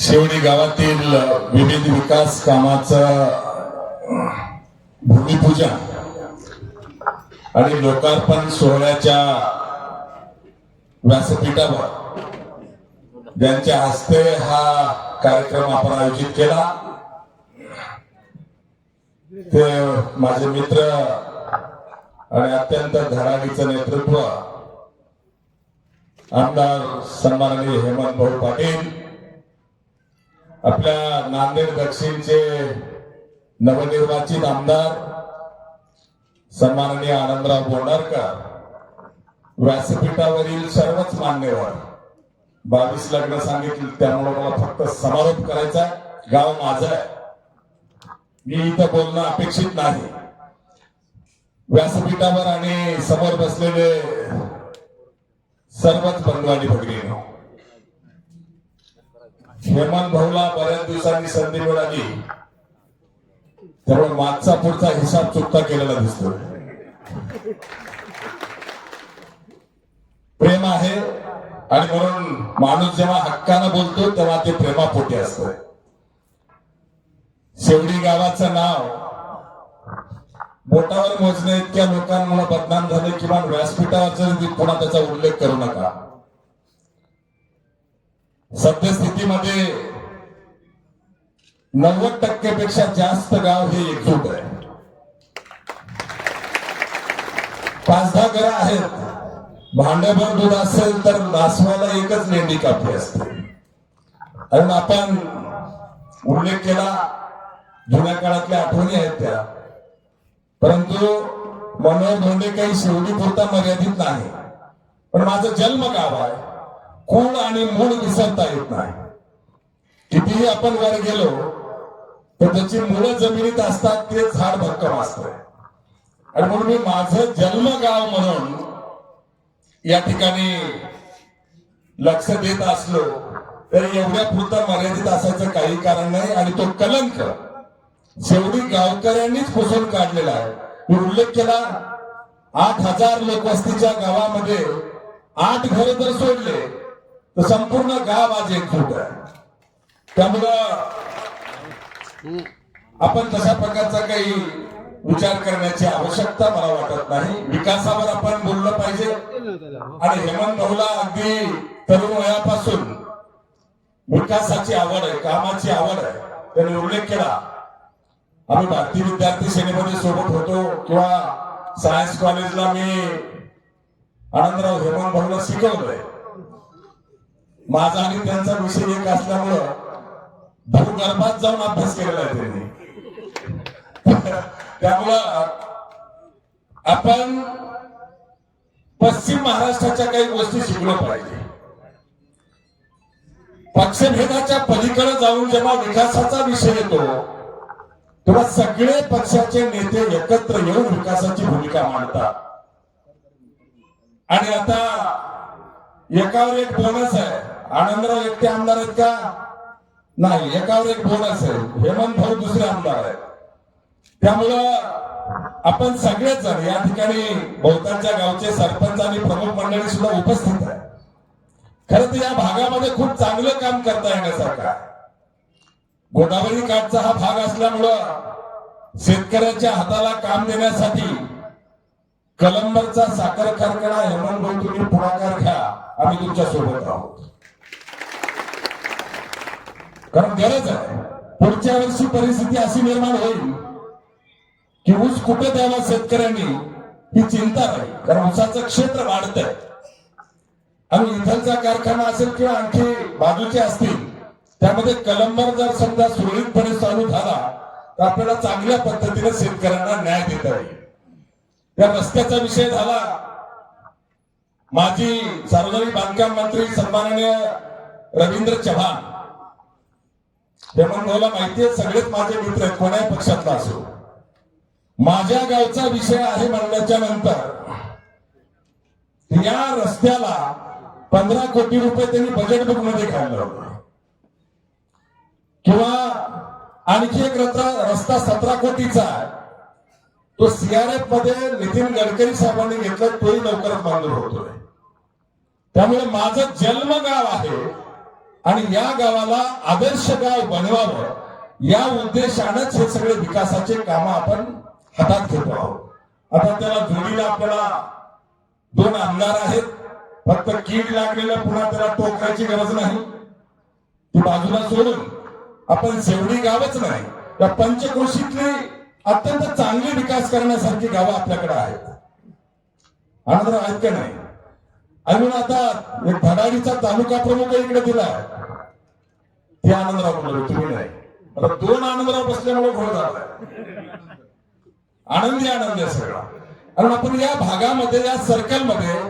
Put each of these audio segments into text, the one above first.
शेवडी गावातील विविध विकास कामाचं भूमिपूजन आणि लोकार्पण सोहळ्याच्या व्यासपीठावर ज्यांच्या हस्ते हा कार्यक्रम आपण आयोजित केला. ते माझे मित्र आणि अत्यंत धडाडीचं नेतृत्व आमदार सन्माननीय हेमंत भाऊ पाटील आपल्या नांदेड दक्षिणचे नवनिर्वाचित आमदार सन्माननीय आनंदराव बोंडारकर व्यासपीठावरील सर्वच मान्यवर बावीस लग्न सांगितली त्यामुळे मला फक्त समारोप करायचा गाव माझं आहे. मी इथं बोलणं अपेक्षित नाही. व्यासपीठावर आणि समोर बसलेले सर्वच बंधू आणि भगिनी. हेमंत भाऊला बऱ्याच दिवसांनी संधी मिळाली. त्यामुळे मागचा पुढचा हिसाब चुकता केलेला दिसतो प्रेम आहे आणि म्हणून माणूस जेव्हा हक्कानं बोलतो तेव्हा ते प्रेमापोटी असत. शेवडी गावाचं नाव बोटावर मोजणे इतक्या लोकांमुळे बदनाम झाले किंवा व्यासपीठावर जरी पुन्हा त्याचा उल्लेख करू नका. सद्यस्थितीमध्ये नव्वद टक्केपेक्षा जास्त गाव हे एकजूट आहे. पाच दहा घरं आहेत. भांड्याभर दूध असेल तर नासवायला एकच लेंडी कापली असते. कारण आपण उल्लेख केला जुन्या काळातल्या आठवणी आहेत त्या. परंतु मनोहर धोंडे काही शेवटी पुरता मर्यादित नाही. पण माझं जन्म गाव आहे. कोण आणि मूळ विसरता येत नाही. कितीही आपण वर गेलो तर त्याची मुळं जमिनीत असतात ते झाड भक्कम असत. आणि म्हणून मी माझं जन्म गाव म्हणून या ठिकाणी लक्ष देत असलो तर एवढ्या पुरता मर्यादित असायचं काही कारण नाही. आणि तो कलंक शेवटी गावकऱ्यांनीच पुसून काढलेला आहे. मी उल्लेख केला आठ हजार लोकवस्तीच्या गावामध्ये आठ घरे जर सोडले तर संपूर्ण गाव आज एकजूट आहे. त्यामुळं आपण तशा प्रकारचा काही विचार करण्याची आवश्यकता मला वाटत नाही. विकासावर आपण बोललं पाहिजे. आणि हेमंत भाऊला अगदी तरुण वयापासून विकासाची आवड आहे कामाची आवड आहे. त्यांनी उल्लेख केला आम्ही भारतीय विद्यार्थी सेनेमध्ये सोबत होतो किंवा सायन्स कॉलेजला मी आनंदराव हेमंत भाऊला शिकवलंय. माझा आणि त्यांचा विषय एक असल्यामुळं भूगर्भात जाऊन अभ्यास केलेला आहे त्यांनी. त्यामुळं आपण पश्चिम महाराष्ट्राच्या काही गोष्टी शिकलो पाहिजे. पक्षभेदाच्या पलीकडे जाऊन जेव्हा विकासाचा विषय येतो तेव्हा सगळे पक्षाचे नेते एकत्र येऊन विकासाची भूमिका मांडतात. आणि आता एकावर एक बोनस आहे. आनंदराव एकटे आमदार आहेत का? नाही एकावर एक बोनस आहे. हेमंत भाऊ दुसरे आमदार आहेत. त्यामुळं आपण सगळेच जण या ठिकाणी बहुतांच्या गावचे सरपंच आणि प्रमुख मंडळी सुद्धा उपस्थित आहे खरं तर या भागामध्ये खूप चांगलं काम करता येण्यासारखं आहे. गोदावरी काठचा हा भाग असल्यामुळं शेतकऱ्याच्या हाताला काम देण्यासाठी कलंबरचा साखर कारखाना हेमंत भाऊ तुम्ही पुढाकार घ्या. आम्ही तुमच्यासोबत आहोत कारण गरज आहे. पुढच्या वर्षी परिस्थिती अशी निर्माण होईल की ऊस कुठे द्यावा शेतकऱ्यांनी ही चिंता नाही. कारण ऊसाचं क्षेत्र वाढतंय. आणि इंधनचा कारखाना असेल किंवा आणखी बाजूचे असतील त्यामध्ये कलंबर जर समजा सुरळीतपणे चालू झाला तर आपल्याला चांगल्या पद्धतीने शेतकऱ्यांना न्याय देता येईल. त्या रस्त्याचा विषय झाला. माजी सार्वजनिक बांधकाम मंत्री सन्माननीय रवींद्र चव्हाण. हेमंत भाऊला माहिती आहे सगळेच माझे मित्र आहेत कोण्याही पक्षातला असो. माझ्या गावचा विषय आहे म्हणल्याच्या नंतर या रस्त्याला पंधरा कोटी रुपये त्यांनी बजेट बुकमध्ये काढलं होतं. किंवा आणखी एक रस्ता रस्ता सतरा कोटीचा आहे. तो सीआरएफमध्ये नितीन गडकरी साहेबांनी घेतला तोही लवकरच मंजूर होतोय. त्यामुळे माझं जन्मगाव आहे आणि या गावाला आदर्श गाव बनवावं या उद्देशानंच हे सगळे विकासाचे काम आपण हातात घेतो आहोत. आता त्याला जोडीला आपल्याला दोन आमदार आहेत. फक्त कीड लागलेलं पुन्हा त्याला टोकायची गरज नाही. ती बाजूला सोडून आपण शेवडी गावच नाही या पंचक्रोशीतली अत्यंत चांगली विकास करण्यासारखी गावं आपल्याकडे आहेत. आनंद आहेत का नाही. अजून आता एक धडाडीचा तालुका प्रमुख इकडे दिला ते आनंदराव म्हणलो तुम्ही नाही. आता दोन आनंदराव बसल्यामुळे घोळ झाला आनंदी आनंद आहे सगळा. कारण आपण या भागामध्ये या सर्कलमध्ये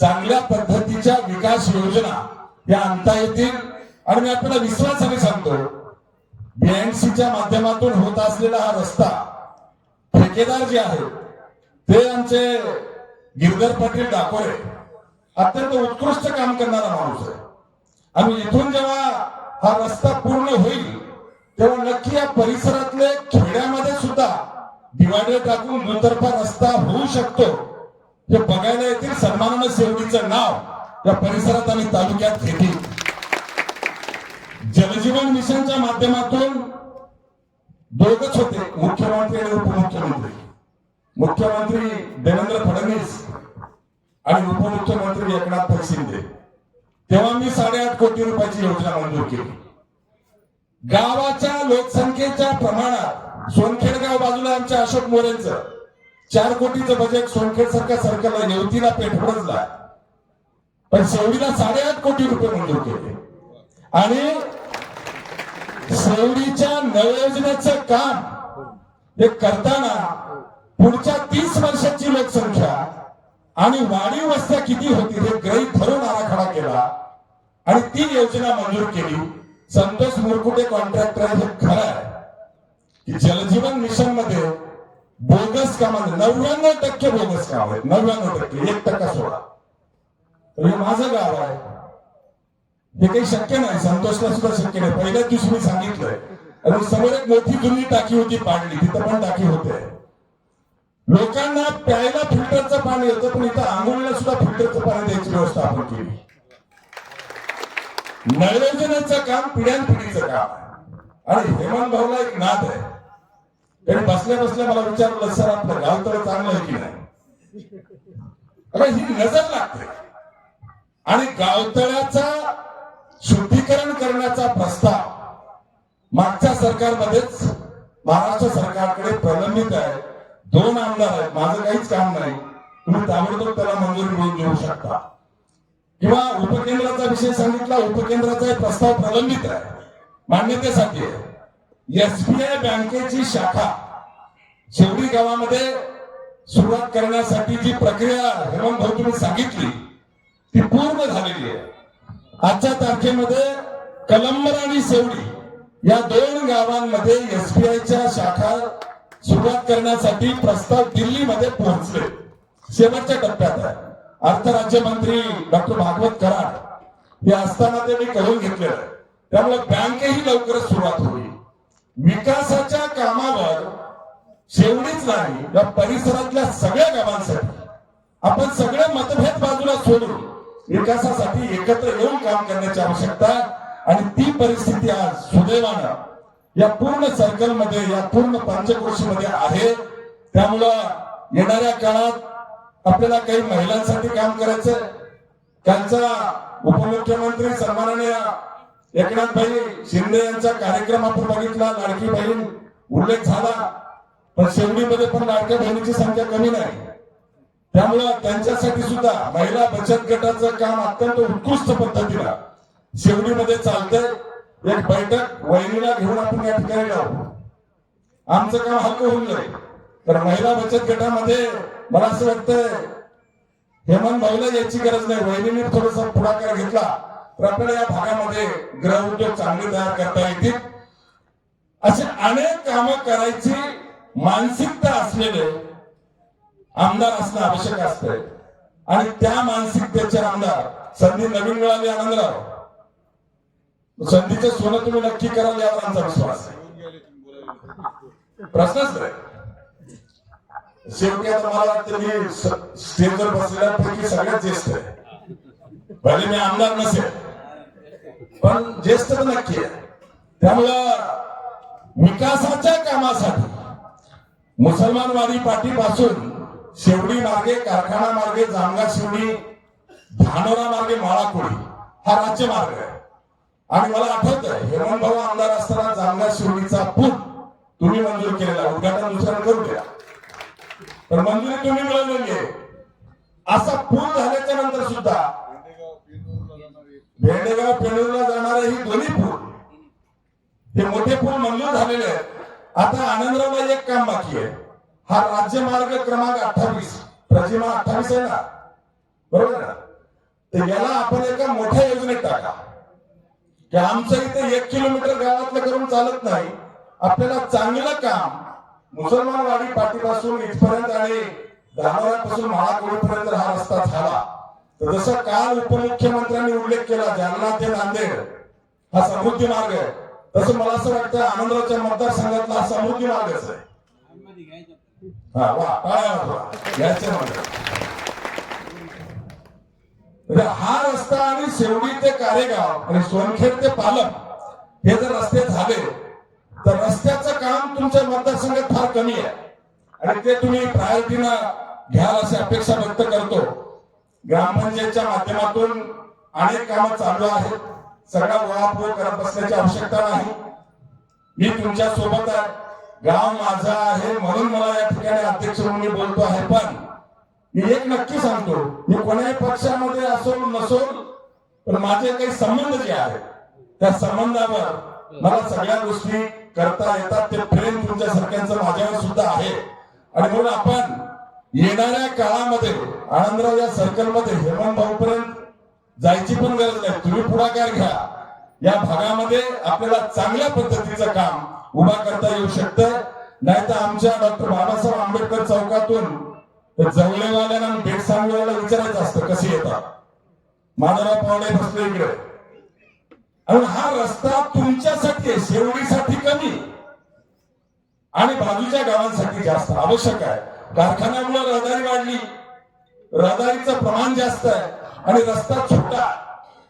चांगल्या पद्धतीच्या विकास योजना या आणता येतील. आणि मी आपल्याला विश्वासाने सांगतो बीएमसीच्या माध्यमातून होत असलेला हा रस्ता ठेकेदार जे आहे ते आमचे गिरधर पाटील डाकोरे अत्यंत उत्कृष्ट काम करणारा माणूस आहे. आणि इथून जेव्हा हा रस्ता पूर्ण होईल तेव्हा नक्की या परिसरातले खेड्यामध्ये सुद्धा दिवाडे टाकून दुतर्फा रस्ता होऊ शकतो. हे बघायला येतील सन्मानानं सेवडीचं नाव या परिसरात आणि तालुक्यात घेतील जलजीवन मिशनच्या माध्यमातून दोघच होते. मुख्यमंत्री आणि उपमुख्यमंत्री. मुख्यमंत्री देवेंद्र फडणवीस आणि उपमुख्यमंत्री एकनाथ शिंदे. तेव्हा मी साडेआठ कोटी रुपयाची योजना मंजूर केली. गावाच्या लोकसंख्येच्या प्रमाणात सोनखेडगाव बाजूला आमच्या अशोक मोरेंचं चार कोटीचं बजेट सोनखेड सरकार सरकारला येवतीला पेठवडला पण शेवडीला साडेआठ कोटी रुपये मंजूर केले. आणि शेवडीच्या नवयोजनेचं काम हे करताना पुढच्या तीस वर्षाची लोकसंख्या आणि वाढीव वस्त्या किती होती हे ग्रहित धरून आराखडा केला आणि ती योजना मंजूर केली. संतोष मुरकुटे कॉन्ट्रॅक्टर हे खरं आहे. की जलजीवन मिशनमध्ये बोगस कामांमध्ये नव्याण्णव टक्के बोगस काम आहेत. नव्याण्णव टक्के एक टक्का सोडा. हे माझं गाव आहे. हे काही शक्य नाही संतोषला सुद्धा शक्य नाही. पहिल्याच दिवशी मी सांगितलंय. आणि समोर एक मोठी जुनी टाकी होती पाडली तिथं पण टाकी होते. लोकांना प्यायला फिल्टरचं पाणी येतं पण इथं आंघोळीला सुद्धा फिल्टरचं पाणी द्यायची व्यवस्था आपण केली. नळयोजनेचं काम पिढ्यानपिढीचं काम आहे. आणि हेमंत भाऊला एक नाद आहे. त्यांनी बसल्या बसल्या मला विचारलं सर आपलं गाव तर चांगलं आहे की नाही? अरे ही नजर लागते. आणि गावतळ्याचा शुद्धीकरण करण्याचा प्रस्ताव मागच्या सरकारमध्येच महाराष्ट्र सरकारकडे प्रलंबित आहे. दोन आमदार आहेत. माझं काहीच काम नाही. तुम्ही ताबडतोब त्याला मंजुरी मिळवून देऊ शकता. किंवा उपकेंद्राचा विषय सांगितला उपकेंद्राचा प्रस्ताव प्रलंबित आहे. मान्यतेसाठी आहे. एसबीआय बँकेची शाखा शेवडी गावामध्ये सुरुवात करण्यासाठी जी प्रक्रिया हेमंत भाऊ तुम्ही सांगितली ती पूर्ण झालेली आहे. आजच्या तारखेमध्ये कलंबर आणि सेवडी या दोन गावांमध्ये एसबीआयच्या शाखा सुरुवात करण्यासाठी प्रस्ताव दिल्लीमध्ये पोहोचले. शेवटच्या टप्प्यात आहे. अर्थ राज्यमंत्री डॉक्टर भागवत कराड हे असताना त्यांनी मी करून घेतलेलं आहे. त्यामुळे बँकही लवकरच सुरुवात होईल. विकासाच्या कामावर शेवटीच नाही या परिसरातल्या सगळ्या गावांसाठी. आपण सगळे मतभेद बाजूला सोडून विकासासाठी एकत्र येऊन काम करण्याची आवश्यकता आणि ती परिस्थिती आज सुदैवानं या पूर्ण सर्कलमध्ये या पूर्ण पंचक्रोशीमध्ये आहे. त्यामुळं येणाऱ्या काळात आपल्याला काही महिलांसाठी काम करायचं त्यांचा उपमुख्यमंत्री सन्माननीय एकनाथ भाई शिंदे यांचा कार्यक्रम आपण बघितला लाडकी बहीण उल्लेख झाला. पण शिवणीमध्ये पण लाडक्या बहिणीची संख्या कमी नाही. त्यामुळं त्यांच्यासाठी सुद्धा महिला बचत गटाचं काम अत्यंत उत्कृष्ट पद्धतीला शेवटीमध्ये चालतंय. एक बैठक वहिनीला घेऊन आपण या ठिकाणी आमचं काम हक्क होऊन जाईल. तर महिला बचत गटामध्ये मला असं वाटतंय हेमंत भाऊला याची गरज नाही. वहिनीने थोडासा पुढाकार घेतला तर आपल्याला या भागामध्ये ग्रह उद्योग चांगले तयार करता येतील. असे अनेक कामं करायची मानसिकता असलेले आमदार असणं आवश्यक असतंय. आणि त्या मानसिकतेचे आमदार. संधी नवीन मिळाली आनंदराव. संधीचं सोनं तुम्ही नक्की कराल यावर आमचा विश्वास प्रश्नच नाही. शेवटी आता मला वाटतं मी स्टेजवर बसलेल्यापैकी सगळ्यात ज्येष्ठ आहे. भले मी आमदार नसेल पण ज्येष्ठ तर नक्की आहे. त्यामुळं विकासाच्या कामासाठी मुसलमानवादी पाठीपासून शेवडी मार्गे कारखाना मार्गे जामगा शिवडी धानोरा मार्गे माळाकोळी हा राज्य मार्ग आहे. आणि मला आठवत हेमंत भाऊ आमदार असताना जामगा शिवडीचा पूल तुम्ही मंजूर केलेला उद्घाटन दुसऱ्याने करू द्या तर मंजुरी तुम्ही मिळवलेली आहे म्हणजे, असा पूल झाल्याच्यानंतर सुद्धा भेंडेगाव पेंडूरला जाणारे ही दोन्ही पूल हे मोठे पूल मंजूर झालेले आहेत. आता आनंदरावला एक काम बाकी आहे. हा राज्य मार्ग क्रमांक अठ्ठावीस. प्रतिमा अठ्ठावीस आहे ना? बरोबर ना? तर याला आपण एका मोठ्या योजनेत टाका. की आमचं इथे एक किलोमीटर गावातलं करून चालत नाही. आपल्याला चांगलं काम मुसलमानवाडी पाठीपासून इथपर्यंत आणि धानोऱ्यापासून महाकोळीपर्यंत हा रस्ता झाला. तर जसं काल उपमुख्यमंत्र्यांनी उल्लेख केला जालना ते नांदेड हा समृद्धी मार्ग आहे. तसं मला असं वाटतं आनंदरावच्या मतदारसंघातला हा समृद्धी मार्गच आहे. हा म्हणजे हा रस्ता आणि शेवडी ते कारेगाव आणि सोनखेड ते पालम हे जर रस्ते झाले तर रस्त्याचं काम तुमच्या मतदारसंघात फार कमी आहे. आणि ते तुम्ही प्रायोरिटीनं घ्याल अशी अपेक्षा व्यक्त करतो. ग्रामपंचायतच्या माध्यमातून अनेक कामं चालू आहेत. सगळा ओळापोळ करत बसण्याची आवश्यकता नाही. मी तुमच्यासोबत आहे. गाव माझा आहे म्हणून मला या ठिकाणी अध्यक्ष म्हणून मी बोलतो आहे पण मी एक नक्की सांगतो मी कोणाही पक्षामध्ये असो नसो पण माझे काही संबंध जे आहेत त्या संबंधावर मला सगळ्या गोष्टी करता येतात ते प्रेम तुमच्या सारख्यांचं माझ्यावर सुद्धा आहे. आणि म्हणून आपण येणाऱ्या काळामध्ये आनंदराव या सर्कलमध्ये हेमंत भाऊ पर्यंत जायची पण गरज नाही. तुम्ही पुढाकार घ्या. या भागामध्ये आपल्याला चांगल्या पद्धतीचं काम उभा करता येऊ शकतं. नाही तर आमच्या डॉक्टर बाबासाहेब आंबेडकर चौकातून जवळेवाल्याला भेट बेटसांगवाल्याला विचारायचं असतं कसे येतात. माधवराव पावडे बसले इकडे. आणि हा रस्ता तुमच्यासाठी आहे, शेवडीसाठी कमी. आणि बाजूच्या गावांसाठी जास्त आवश्यक आहे. कारखान्यामुळे रहदारी वाढली. रहदारीचं प्रमाण जास्त आहे. आणि रस्ता छोटा.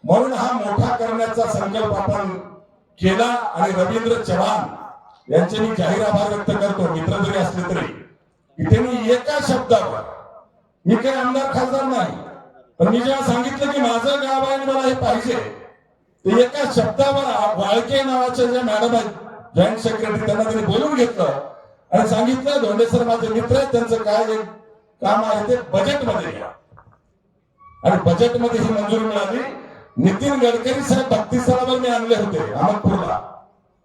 म्हणून हा मोठा करण्याचा संकल्प आपण केला. आणि रवींद्र चव्हाण यांचे मी जाहीर आभार व्यक्त करतो मित्र जरी असले तरी. इथे मी एका शब्दावर मी काही आमदार खासदार नाही पण मी जेव्हा सांगितलं की माझं गाव आहे मला हे पाहिजे ते एका शब्दावर वाळके नावाच्या ज्या मॅडम आहेत जॉईंट सेक्रेटरी त्यांना त्यांनी बोलून घेतलं आणि सांगितलं धोंडे सर माझे मित्र आहेत त्यांचं काय काम आहे ते बजेटमध्ये घ्या. आणि बजेटमध्ये ही मंजुरी मिळाली. नितीन गडकरी साहेब भक्तीस्थळावर मी आणले होते अहमदपूरला.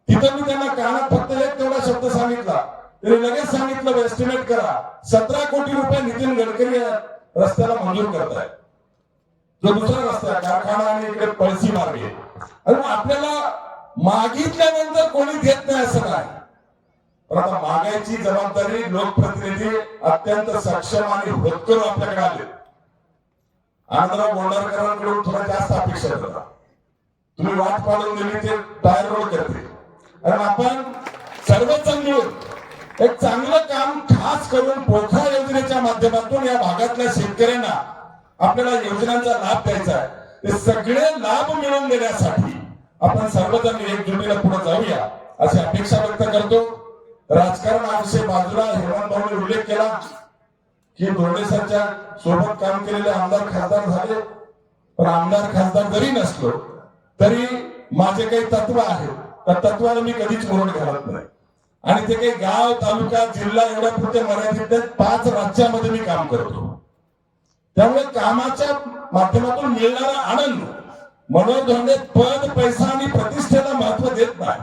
तिथं मी त्यांना कानात फक्त एक तेवढा शब्द सांगितला. तरी लगेच सांगितलं एस्टिमेट करा. सतरा कोटी रुपये नितीन गडकरी रस्त्याला मंजूर करतायत. जो दुसरा रस्ता आहे, कारखाना आणि इकडे पळसी मार्ग. आणि आपल्याला मागितल्यानंतर कोणी घेत नाही असं काय? पण आता मागायची जबाबदारी लोकप्रतिनिधी अत्यंत सक्षम आणि होतकरू आपल्याकडे आले. आंध्रा बोंडारकरांकडून थोडा जास्त अपेक्षा करता तुम्ही वाट पाडून दिली ते टायर रोड करते. आणि आपण सर्वच मिळून एक चांगलं काम खास करून पोखरा योजनेच्या माध्यमातून या भागातल्या शेतकऱ्यांना आपल्याला योजनांचा लाभ द्यायचा आहे. ते सगळे लाभ मिळवून देण्यासाठी आपण सर्वजण एकजुटीला पुढे जाऊया अशी अपेक्षा व्यक्त करतो. राजकारण हा बाजूला हेमंत भाऊने उल्लेख केला की धोंडेसरच्या सोबत काम केलेले आमदार खासदार झाले पण आमदार खासदार जरी नसलो तरी माझे काही तत्व आहे. त्या तत्वाला मी कधीच मुरड घालत नाही. आणि ते काही गाव तालुका जिल्हा एवढ्या पुरते मर्यादित पाच राज्यामध्ये मी काम करतो. त्यामुळे कामाच्या माध्यमातून मिळणारा आनंद मनोज धोंडे पद पैसा आणि प्रतिष्ठेला महत्त्व देत नाही.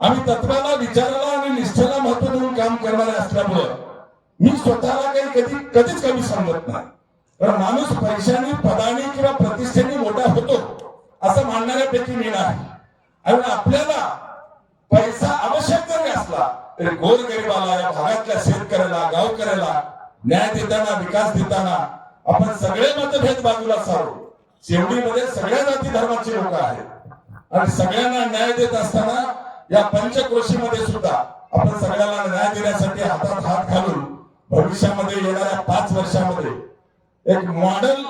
आम्ही तत्वाला विचाराला आणि निष्ठेला महत्त्व देऊन काम करणारे असल्यामुळं मी स्वतःला काही कधी कधीच कमी समजत नाही. कारण माणूस पैशाने पदाने किंवा प्रतिष्ठेने मोठा होतो. असं मानणाऱ्यापैकी मी नाही. आणि आपल्याला पैसा आवश्यक जरी असला तरी गोरगरीबाला या भागातल्या शेतकऱ्याला गावकऱ्याला न्याय देताना विकास देताना आपण सगळे मतभेद बाजूला सारू. शेवटीमध्ये सगळ्या जाती धर्माचे लोक आहेत. आणि सगळ्यांना न्याय देत असताना या पंचकोशीमध्ये सुद्धा आपण सगळ्यांना न्याय देण्यासाठी हातात हात घालून भविष्यामध्ये येणाऱ्या पाच वर्षामध्ये एक मॉडेल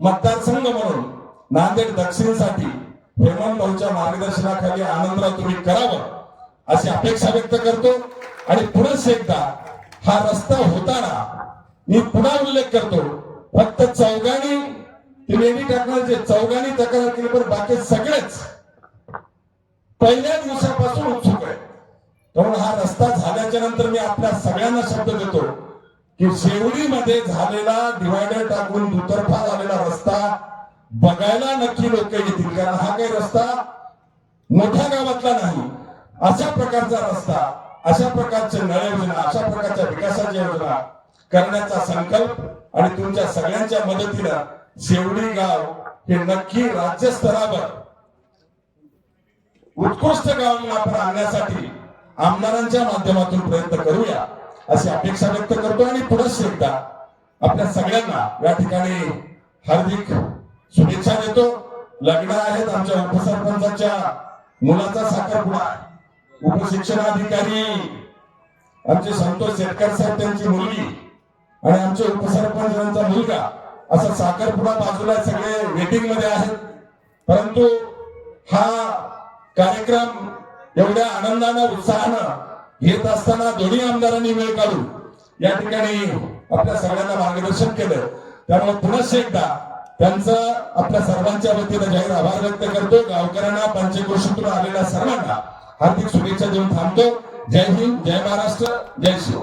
मतदारसंघ म्हणून नांदेड दक्षिणसाठी हेमंत भाऊच्या मार्गदर्शनाखाली आनंदराव तुम्ही करावं अशी अपेक्षा व्यक्त करतो. आणि पुन्हा एकदा हा रस्ता होताना मी पुन्हा उल्लेख करतो. फक्त चौघांनी त्रिवेणी मेंढी चौघांनी तक्रार केली पण बाकी सगळेच पहिल्या दिवसापासून उत्सुक आहे म्हणून हा रस्ता झाल्याच्यानंतर मी आपल्या सगळ्यांना शब्द देतो की शेवडीमध्ये झालेला डिवायडर टाकून दुतर्फा झालेला रस्ता बघायला नक्की लोक येतील. कारण हा काही रस्ता मोठ्या गावातला नाही. अशा प्रकारचा रस्ता अशा प्रकारच्या नळ योजना अशा प्रकारच्या विकासाच्या योजना करण्याचा संकल्प आणि तुमच्या सगळ्यांच्या मदतीनं शेवडी गाव हे नक्की राज्यस्तरावर उत्कृष्ट गावांना आपण आणण्यासाठी आमदारांच्या माध्यमातून प्रयत्न करूया अशी अपेक्षा व्यक्त करतो आणि पुढे एकदा आपल्या सगळ्यांना या ठिकाणी हार्दिक शुभेच्छा देतो. लग्न आहेत आमच्या उपसरपंचाच्या. मुलाचा साखरपुडा उपशिक्षणाधिकारी. आमचे संतोष शेटकर साहेब त्यांची मुलगी. आणि आमचे उपसरपंच मुलगा. असा साखरपुडा बाजूला सगळे वेटिंगमध्ये आहेत. परंतु हा कार्यक्रम एवढ्या आनंदानं उत्साहानं घेत असताना दोन्ही आमदारांनी वेळ काढून या ठिकाणी आपल्या सगळ्यांना मार्गदर्शन केलं. त्यामुळे पुन्हा एकदा त्यांचं आपल्या सर्वांच्या वतीनं जाहीर आभार व्यक्त करतो. गावकऱ्यांना पंचक्रोशीतून आलेल्या सर्वांना हार्दिक शुभेच्छा देऊन थांबतो. जय हिंद जय महाराष्ट्र जय शिव.